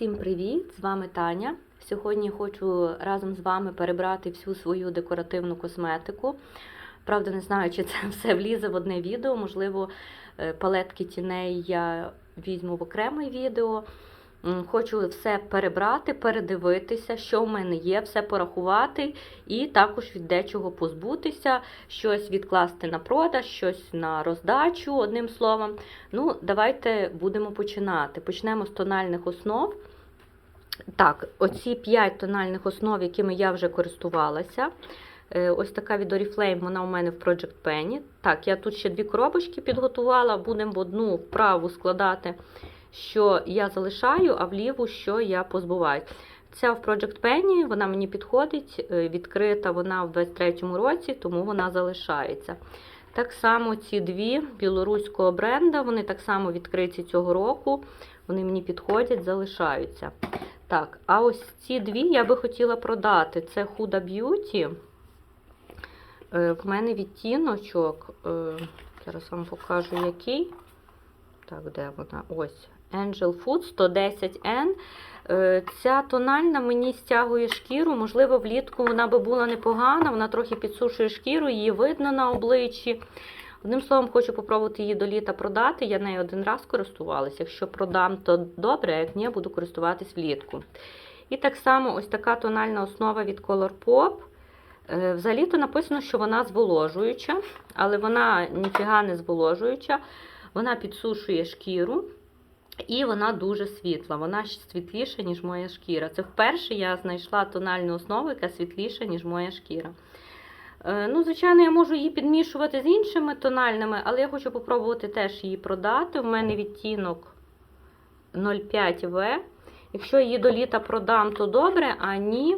Всім привіт! З вами Таня. Сьогодні хочу разом з вами перебрати всю свою декоративну косметику. Правда, не знаю, чи це все влізе в одне відео. Можливо, е, палетки тіней я візьму в окреме відео. Хочу все перебрати, передивитися, що в мене є, все порахувати і також від дечого позбутися, щось відкласти на продаж, щось на роздачу, одним словом. Ну, давайте будемо починати. Почнемо з тональних основ. Так, оці 5 тональних основ, якими я вже користувалася. Е, Ось така від Oriflame, вона у мене в Project Penny. Так, я тут ще дві коробочки підготувала, будемо в одну вправу складати, що я залишаю, а в ліву, що я позбуваю. Ця в Project Penny, вона мені підходить, е, відкрита вона в 23-му році, тому вона залишається. Так само ці дві білоруського бренда, вони так само відкриті цього року, вони мені підходять, залишаються. Так, а ось ці дві я би хотіла продати. Це Huda Beauty. Е, В мене відтіночок. е, Зараз вам покажу який. Так, де вона? Ось. Angel Food 110N. Е, Ця тональна мені стягує шкіру. Можливо, влітку вона би була непогана, вона трохи підсушує шкіру, її видно на обличчі. Одним словом, хочу попробувати її до літа продати. Я нею один раз користувалася. Якщо продам, то добре, а як ні, буду користуватись влітку. І так само ось така тональна основа від Colourpop. Е, Взагалі-то написано, що вона зволожуюча, але вона ніфіга не зволожуюча. Вона підсушує шкіру. І вона дуже світла, вона світліша, ніж моя шкіра. Це вперше я знайшла тональну основу, яка світліша, ніж моя шкіра. Е, Ну, звичайно, я можу її підмішувати з іншими тональними, але я хочу попробувати теж її продати. У мене відтінок 0,5В. Якщо її до літа продам, то добре, а ні,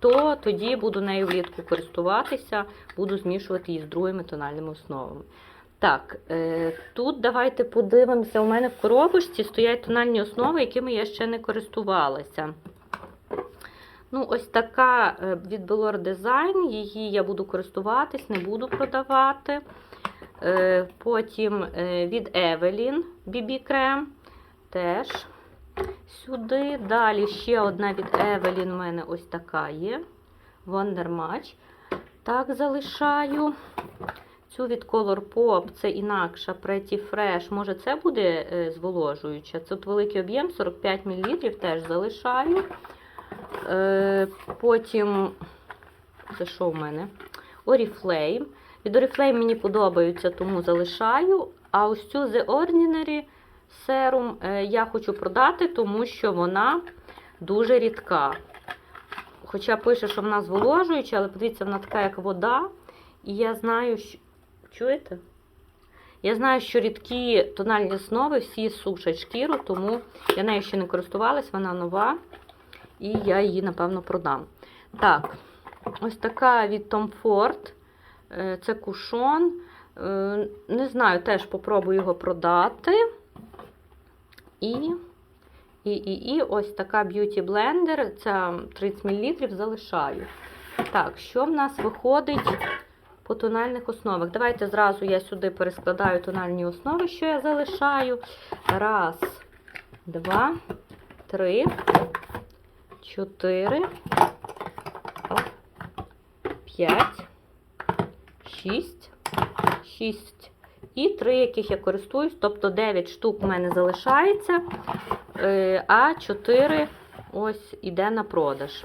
то тоді буду нею влітку користуватися, буду змішувати її з другими тональними основами. Так, е, тут давайте подивимося. У мене в коробочці стоять тональні основи, якими я ще не користувалася. Ну, ось така е, від Belor Design, її я буду користуватись, не буду продавати. Е, Потім е, від Evelyn BB крем теж сюди. Далі ще одна від Evelyn у мене ось така є. Wonder Match. Так, залишаю. Цю від Colourpop, це інакша Pretty Fresh. Може, це буде зволожуюча. Тут великий об'єм, 45 мл, теж залишаю. Е, Потім, це що в мене? Oriflame. Від Oriflame мені подобаються, тому залишаю. А ось цю The Ordinary Serum е, я хочу продати, тому що вона дуже рідка. Хоча пише, що вона зволожуюча, але подивіться, вона така, як вода. І я знаю, що. Чуєте? Я знаю, що рідкі тональні основи всі сушать шкіру, тому я нею ще не користувалась, вона нова. І я її, напевно, продам. Так, ось така від Tom Ford. Е, Це кушон. Е, Не знаю, теж попробую його продати. І, і, і, і ось така б'юті блендер. Це 30 мл залишаю. Так, що в нас виходить по тональних основах? Давайте зразу я сюди перескладаю тональні основи, що я залишаю. Раз, два, три, чотири, п'ять, шість, шість. І три, яких я користуюсь, тобто 9 штук в мене залишається, е, а 4 ось іде на продаж.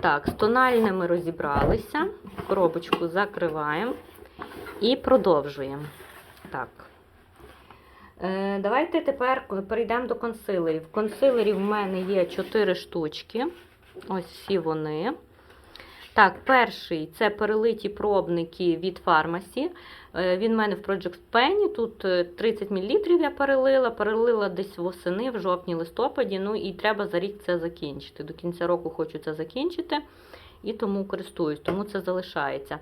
Так, з тональними розібралися. Коробочку закриваємо і продовжуємо. Так. Е, Давайте тепер перейдемо до консилерів. Консилерів в мене є 4 штучки. Ось всі вони. Так, перший це перелиті пробники від фармасі. Він в мене в Project Penny. Тут е, 30 мл я перелила. Перелила десь восени, в жовтні-листопаді. Ну і треба за рік це закінчити. До кінця року хочу це закінчити. І тому користуюсь, тому це залишається.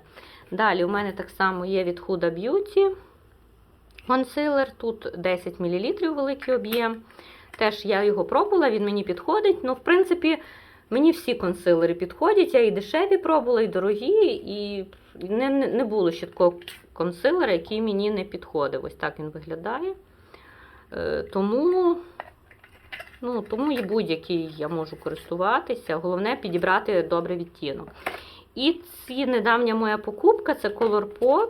Далі у мене так само є від Huda Beauty. Консилер, тут 10 мл великий об'єм. Теж я його пробувала, він мені підходить. Ну, в принципі, мені всі консилери підходять. Я і дешеві пробувала, і дорогі, і не, не, було ще такого консилера, який мені не підходив. Ось так він виглядає. Е, тому Ну, тому і будь-який я можу користуватися. Головне підібрати добрий відтінок. І ці недавня моя покупка це Color Pop.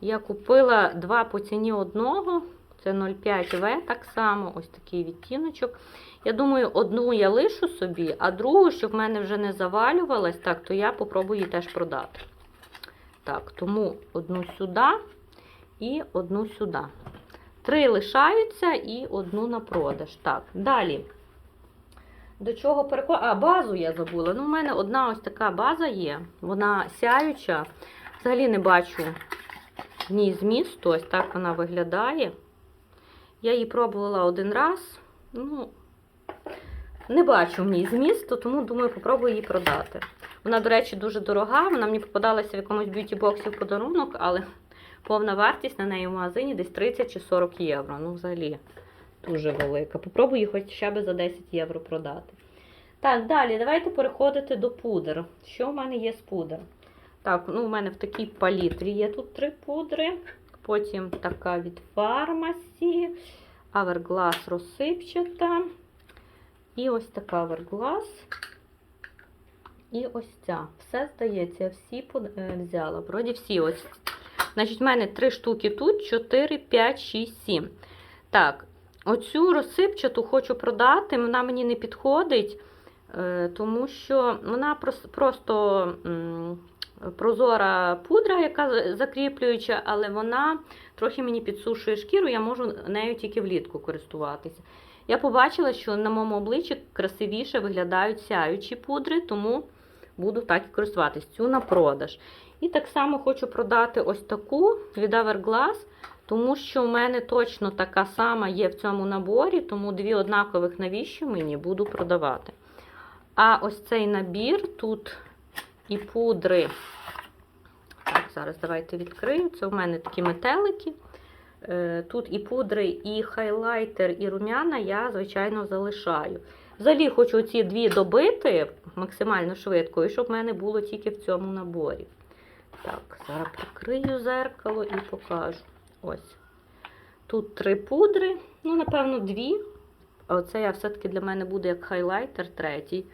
Я купила два по ціні одного. Це 0,5В так само, ось такий відтіночок. Я думаю, одну я лишу собі, а другу, щоб в мене вже не завалювалась, так, то я попробую її теж продати. Так, тому одну сюди і одну сюди. Три лишаються і одну на продаж. Так, далі. До чого переходимо? А, базу я забула. Ну, у мене одна ось така база є. Вона сяюча. Взагалі не бачу в ній змісту. Ось так вона виглядає. Я її пробувала один раз. Ну, не бачу в ній змісту, тому думаю, попробую її продати. Вона, до речі, дуже дорога. Вона мені попадалася в якомусь б'юті-боксі в подарунок, але повна вартість на неї в магазині десь 30 чи 40 євро. Ну, взагалі, дуже велика. Попробую її хоча б за 10 євро продати. Так, далі, давайте переходити до пудр. Що в мене є з пудр? Так, ну, у мене в такій палітрі є тут три пудри. Потім така від фармасі, Hourglass розсипчата. І ось така Hourglass. І ось ця. Все здається, я всі е, взяла. Вроді всі ось. Значить, в мене три штуки тут, 4, 5, 6, 7. Так, оцю розсипчату хочу продати, вона мені не підходить, е, тому що вона просто прозора пудра, яка за- закріплююча, але вона трохи мені підсушує шкіру, я можу нею тільки влітку користуватися. Я побачила, що на моєму обличчі красивіше виглядають сяючі пудри, тому буду так і користуватись. Цю на продаж. І так само хочу продати ось таку від Hourglass, тому що в мене точно така сама є в цьому наборі, тому дві однакових навіщо мені буду продавати. А ось цей набір тут і пудри. Так, зараз давайте відкрию. Це у мене такі метелики. Е, Тут і пудри, і хайлайтер, і рум'яна я, звичайно, залишаю. Взагалі хочу ці дві добити максимально швидко, і щоб в мене було тільки в цьому наборі. Так, зараз прикрию зеркало і покажу. Ось. Тут три пудри, ну, напевно, дві. Оце я все-таки для мене буде як хайлайтер третій.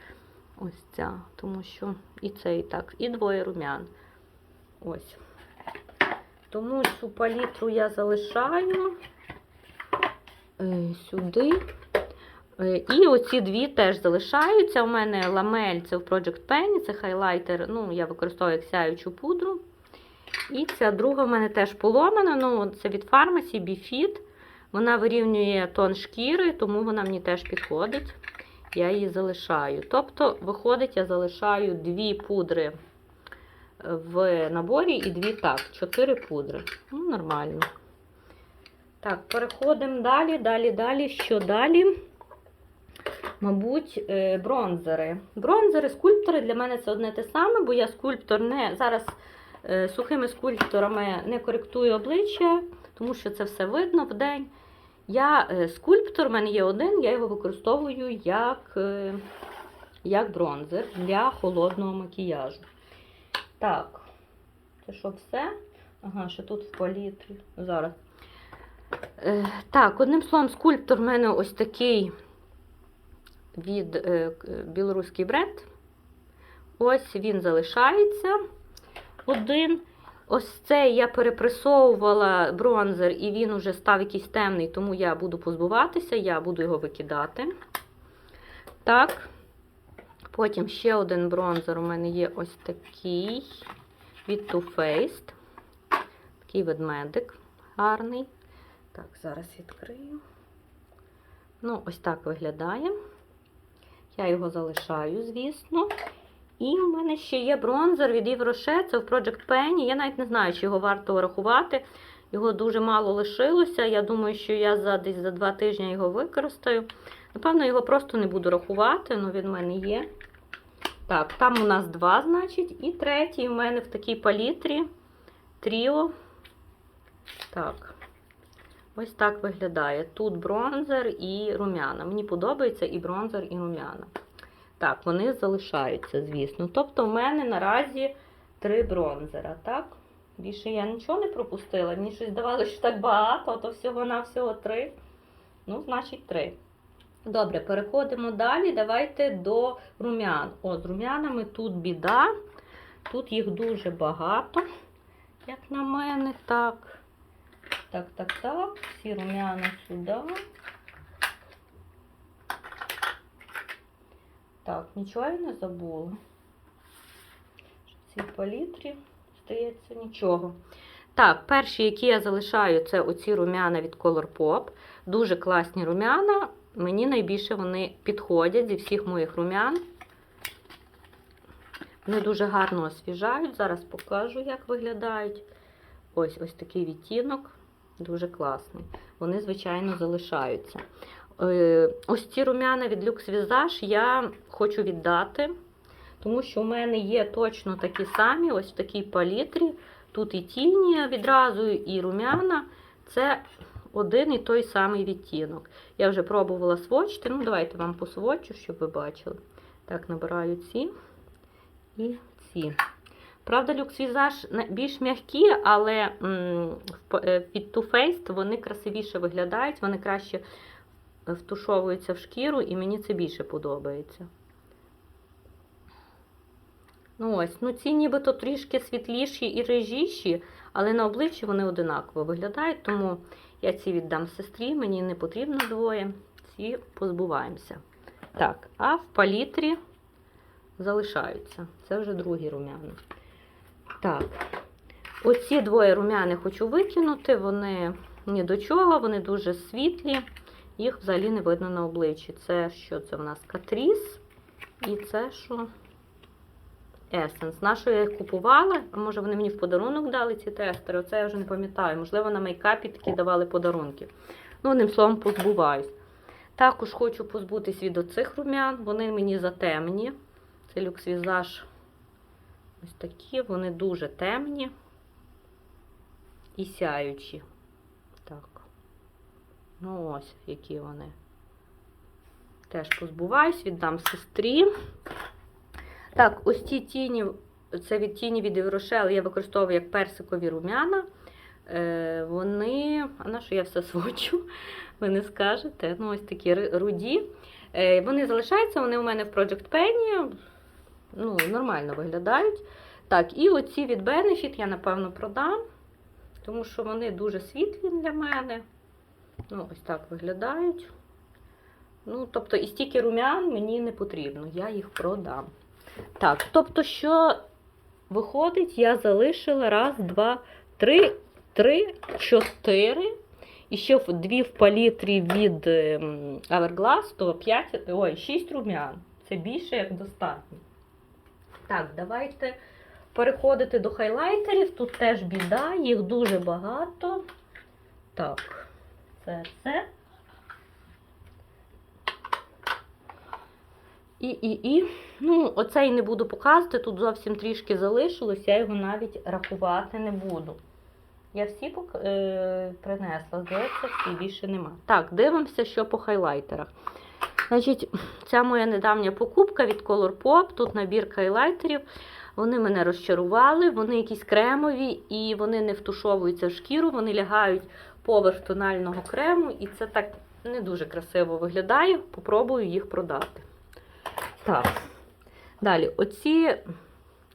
Ось ця. Тому що і це, і так. І двоє рум'ян. Ось. Тому цю палітру я залишаю е, сюди. Е, І оці дві теж залишаються. У мене ламель це в Project Penny, це хайлайтер. Ну, я використовую як сяючу пудру. І ця друга в мене теж поломана. Ну, це від фармасі Bifit. Вона вирівнює тон шкіри, тому вона мені теж підходить. Я її залишаю. Тобто, виходить, я залишаю дві пудри в наборі і дві так. Чотири пудри. Ну, нормально. Так, переходимо далі, далі, далі. Що далі? Мабуть, е, бронзери. Бронзери, скульптори для мене це одне те саме, бо я скульптор не зараз е, сухими скульпторами не коректую обличчя, тому що це все видно в день. Я е, скульптор, в мене є один, я його використовую як, е, як бронзер для холодного макіяжу. Так, це що все? Ага, ще тут в палітрі. Зараз. Е, так, одним словом, скульптор в мене ось такий від білоруський бренд. Ось він залишається. Один. Ось цей я перепресовувала бронзер, і він уже став якийсь темний, тому я буду позбуватися, я буду його викидати. Так. Потім ще один бронзер у мене є ось такий від Too Faced. Такий ведмедик гарний. Так, зараз відкрию. Ну, ось так виглядає. Я його залишаю, звісно. І в мене ще є бронзер від Rocher, це в Project Penny. Я навіть не знаю, чи його варто рахувати. Його дуже мало лишилося. Я думаю, що я за десь за два тижні його використаю. Напевно, його просто не буду рахувати, але він в мене є. Так, там у нас два, значить, і третій у мене в такій палітрі тріо. Так. Ось так виглядає. Тут бронзер і рум'яна. Мені подобається і бронзер, і рум'яна. Так, вони залишаються, звісно. Тобто, в мене наразі три бронзера, так? Більше я нічого не пропустила. Мені щось здавалося, що так багато, а то всього-навсього три. Ну, значить, три. Добре, переходимо далі. Давайте до румян. О, з румянами тут біда. Тут їх дуже багато, як на мене. Так. Так, так, так. Всі румяна сюди. Так, нічого я не забула. В цій палітрі, здається, нічого. Так, перші, які я залишаю, це оці румяна від Colourpop. Дуже класні румяна. Мені найбільше вони підходять зі всіх моїх румян. Вони дуже гарно освіжають. Зараз покажу, як виглядають. Ось ось такий відтінок. Дуже класний. Вони, звичайно, залишаються. Е, Ось ці румяна від Lux Visage я хочу віддати, тому що у мене є точно такі самі, ось в такій палітрі. Тут і тіні відразу, і румяна. Це один і той самий відтінок. Я вже пробувала свочити. Ну, давайте вам посвочу, щоб ви бачили. Так, набираю ці і ці. Правда, Visage більш м'які, але м, в- е, від Too Faced вони красивіше виглядають, вони краще втушовуються в шкіру, і мені це більше подобається. Ну ось, ну ці нібито трішки світліші і режіші, але на обличчі вони одинаково виглядають, тому я ці віддам сестрі, мені не потрібно двоє. Ці позбуваємося. Так, а в палітрі залишаються. Це вже другі румяни. Так, оці двоє румяни хочу викинути, вони ні до чого, вони дуже світлі, їх взагалі не видно на обличчі. Це що це в нас? Катріс. І це що? Есенс. Нашу я їх купувала, а може вони мені в подарунок дали ці тестери. Оце я вже не пам'ятаю. Можливо, на мейкапі такі давали подарунки. Ну, одним словом, позбуваюсь. Також хочу позбутись від оцих румян. Вони мені затемні. Це Visage. Ось такі, вони дуже темні і сяючі. Ну ось, які вони. Теж позбуваюсь, віддам сестрі. Так, ось ці тіні, це від тіні від Єврошел, я використовую як персикові румяна. Е, вони, а на що я все свочу, ви не скажете. Ну, ось такі руді. Е, вони залишаються, вони у мене в Project Penny. Ну, нормально виглядають. Так, і оці від Benefit я, напевно, продам, тому що вони дуже світлі для мене. Ну, ось так виглядають. Ну, тобто, і стільки румян мені не потрібно, я їх продам. Так, тобто, що виходить, я залишила раз, два, три, три, чотири. І ще дві в палітрі від ем, Hourglass, то 5, ой, 6 румян. Це більше як достатньо. Так, давайте переходити до хайлайтерів. Тут теж біда, їх дуже багато. Так, це все. І, і, і. Ну, оцей не буду показувати, тут зовсім трішки залишилось, я його навіть рахувати не буду. Я всі пок... е... принесла, здається, всі більше нема. Так, дивимося, що по хайлайтерах. Значить, ця моя недавня покупка від Colourpop, тут набір хайлайтерів. Вони мене розчарували, вони якісь кремові і вони не втушовуються в шкіру, вони лягають поверх тонального крему, і це так не дуже красиво виглядає. Попробую їх продати. Так. Далі, оці.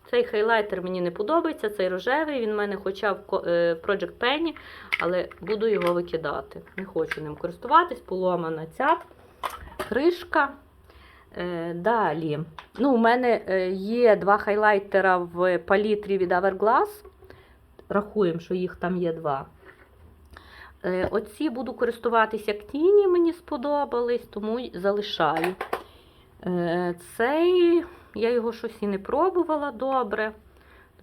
Цей хайлайтер мені не подобається, цей рожевий, він в мене хоча е, в Project Penny, але буду його викидати. Не хочу ним користуватись, поломана ця кришка. Е, Далі. Ну, у мене е, є два хайлайтера в палітрі від Hourglass. Рахуємо, що їх там є два. Е, Оці буду користуватись як тіні, мені сподобались, тому й залишаю. Е, Цей, я його щось і не пробувала добре.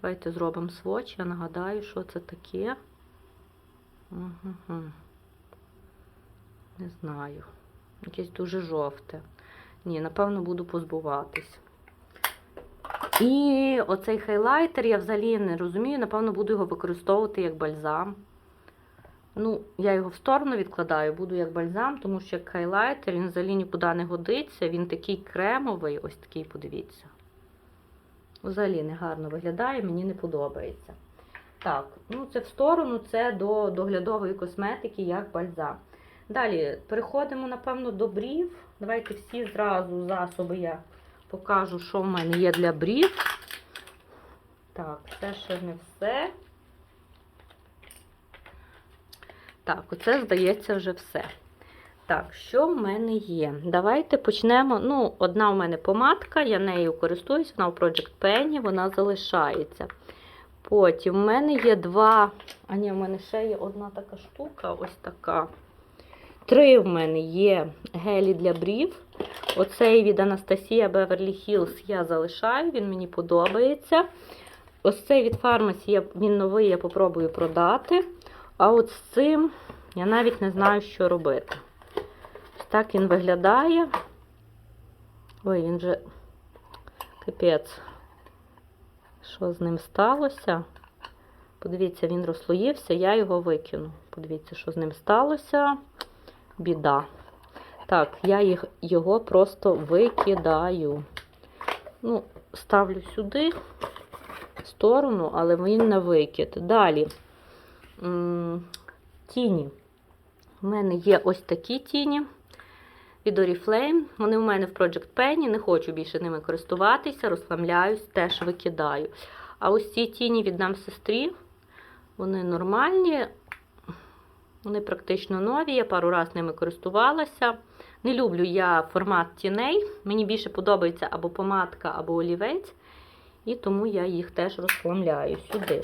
Давайте зробимо сводч, я нагадаю, що це таке. Угу. Не знаю. Якесь дуже жовте. Ні, напевно, буду позбуватись. І оцей хайлайтер я взагалі не розумію, напевно, буду його використовувати як бальзам. Ну, я його в сторону відкладаю, буду як бальзам, тому що як хайлайтер він взагалі нікуди не годиться. Він такий кремовий, ось такий, подивіться. Взагалі не гарно виглядає, мені не подобається. Так, ну це в сторону, це до доглядової косметики як бальзам. Далі переходимо, напевно, до брів. Давайте всі зразу засоби я покажу, що в мене є для брів. Так, це ще не все. Так, оце, здається, вже все. Так, що в мене є? Давайте почнемо. Ну, одна у мене помадка, я нею користуюсь, вона у Project Penny, вона залишається. Потім в мене є два. А ні, в мене ще є одна така штука, ось така. Три в мене є гелі для брів. Оцей від Анастасія Beverly Hills я залишаю, він мені подобається. Ось цей від я- він новий, я попробую продати. А от з цим я навіть не знаю, що робити. Ось так він виглядає. Ой, він же капець. Що з ним сталося? Подивіться, він розслоївся, я його викину. Подивіться, що з ним сталося. Біда. Так, я їх, його просто викидаю. Ну, ставлю сюди в сторону, але він на викид. Далі. Тіні. У мене є ось такі тіні від Oriflame. Вони у мене в Project Penny, не хочу більше ними користуватися, розхламляюсь, теж викидаю. А ось ці тіні від нам сестрі, вони нормальні, вони практично нові. Я пару разів ними користувалася. Не люблю я формат тіней. Мені більше подобається або помадка, або олівець. І тому я їх теж розхламляю сюди.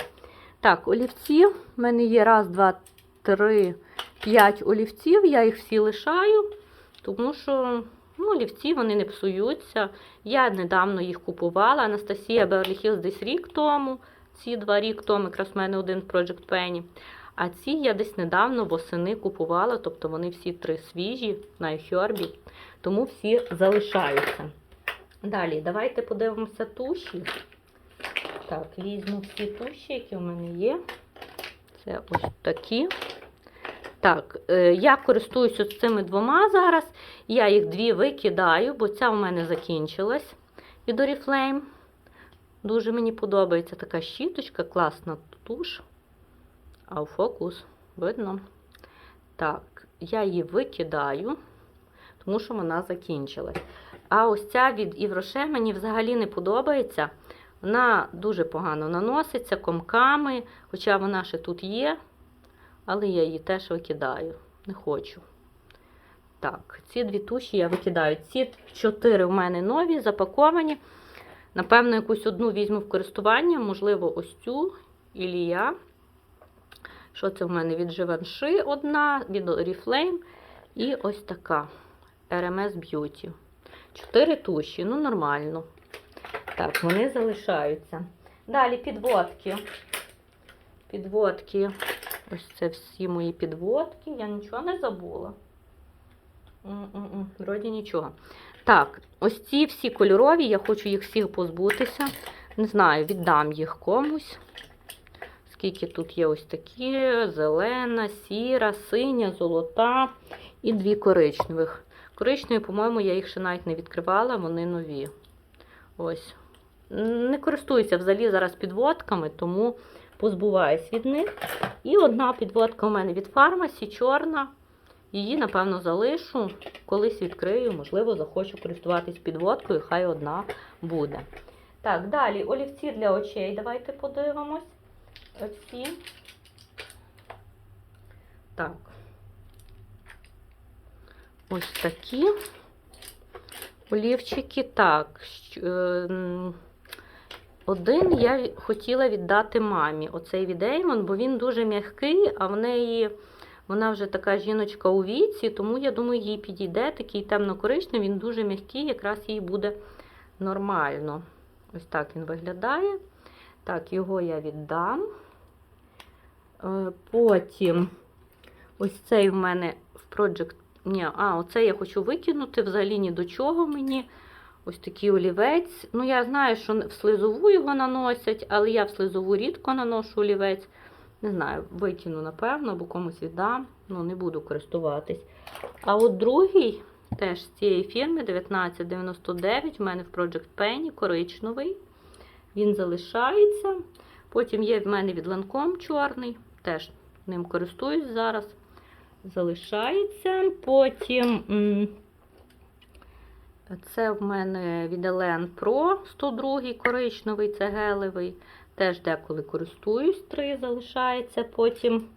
Так, олівці. У мене є раз, два, три, п'ять олівців. Я їх всі лишаю, тому що ну, олівці вони не псуються. Я недавно їх купувала. Анастасія Beverly десь рік тому. Ці два рік тому, якраз в мене один Project Penny. А ці я десь недавно восени купувала, тобто вони всі три свіжі на iHerb, тому всі залишаються. Далі, давайте подивимося туші. Так, візьму всі туші, які у мене є. Це ось такі. Так, е, я користуюся цими двома зараз. Я їх дві викидаю, бо ця у мене закінчилась від Oriflame. Дуже мені подобається така щіточка, класна туш. А у фокус видно. Так, я її викидаю, тому що вона закінчилась. А ось ця від Івроше мені взагалі не подобається. Вона дуже погано наноситься комками, хоча вона ще тут є, але я її теж викидаю. Не хочу. Так, ці дві туші я викидаю. Ці чотири в мене нові, запаковані. Напевно, якусь одну візьму в користування, можливо, ось цю Ілія. Що це в мене від Givenchy одна, від Oriflame і ось така RMS Beauty. Чотири туші, ну нормально. Так, вони залишаються. Далі підводки. Підводки. Ось це всі мої підводки. Я нічого не забула. Вроді нічого. Так, ось ці всі кольорові, я хочу їх всіх позбутися. Не знаю, віддам їх комусь. Скільки тут є ось такі: зелена, сіра, синя, золота і дві коричневих. Коричневі, по-моєму, я їх ще навіть не відкривала, вони нові. Ось. Не користуюся взагалі зараз підводками, тому позбуваюсь від них. І одна підводка у мене від фармасі, чорна. Її, напевно, залишу, колись відкрию, можливо, захочу користуватись підводкою, хай одна буде. Так, далі олівці для очей. Давайте подивимось. Оці. Так. Ось такі олівчики. Так. Один я хотіла віддати мамі. Оцей від Avon, бо він дуже м'який, а в неї вона вже така жіночка у віці, тому я думаю, їй підійде такий темно-коричневий, він дуже м'який, якраз їй буде нормально. Ось так він виглядає. Так, його я віддам. Е, Потім ось цей в мене в Project. Ні, а, оце я хочу викинути, взагалі ні до чого мені. Ось такий олівець. Ну, я знаю, що в слизову його наносять, але я в слизову рідко наношу олівець. Не знаю, викину, напевно, або комусь віддам. Ну, не буду користуватись. А от другий, теж з цієї фірми 1999, в мене в Project Penny, коричневий. Він залишається. Потім є в мене від Lancome чорний, теж ним користуюсь зараз. залишається. Потім це в мене від Елен Pro 102 коричневий, це гелевий. Теж деколи користуюсь, три залишається. Потім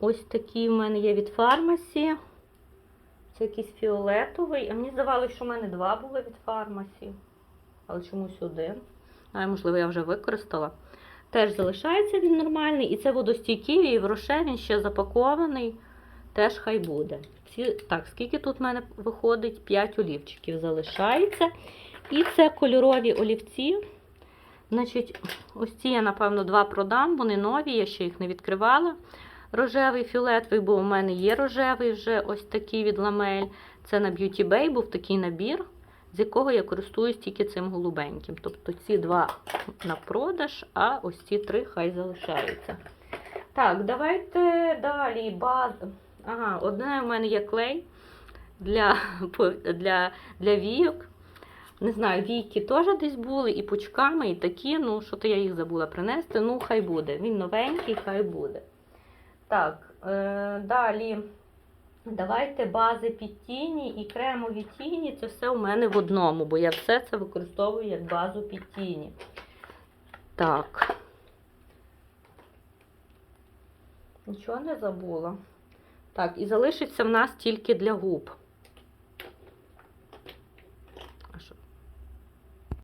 ось такий в мене є від фармасі. Це якийсь фіолетовий. А мені здавалося, що в мене два були від фармасі. Але чомусь один. А, можливо, я вже використала. Теж залишається він нормальний. І це водостійкий, і в роше він ще запакований. Теж хай буде. Ці, так, скільки тут в мене виходить? 5 олівчиків залишається. І це кольорові олівці. Значить, ось ці я, напевно, два продам, вони нові, я ще їх не відкривала. Рожевий, фіолетовий, бо у мене є рожевий вже ось такий від ламель. Це на Beauty Bay був такий набір, з якого я користуюсь тільки цим голубеньким. Тобто ці два на продаж, а ось ці три хай залишаються. Так, давайте далі. Баз... Ага, одне в мене є клей для, для, для війок. Не знаю, війки теж десь були, і пучками, і такі. Ну, що то я їх забула принести. Ну, хай буде. Він новенький, хай буде. Так, е, далі. Давайте бази під тіні і кремові тіні. Це все у мене в одному, бо я все це використовую як базу під тіні. Так. Нічого не забула. Так, і залишиться в нас тільки для губ.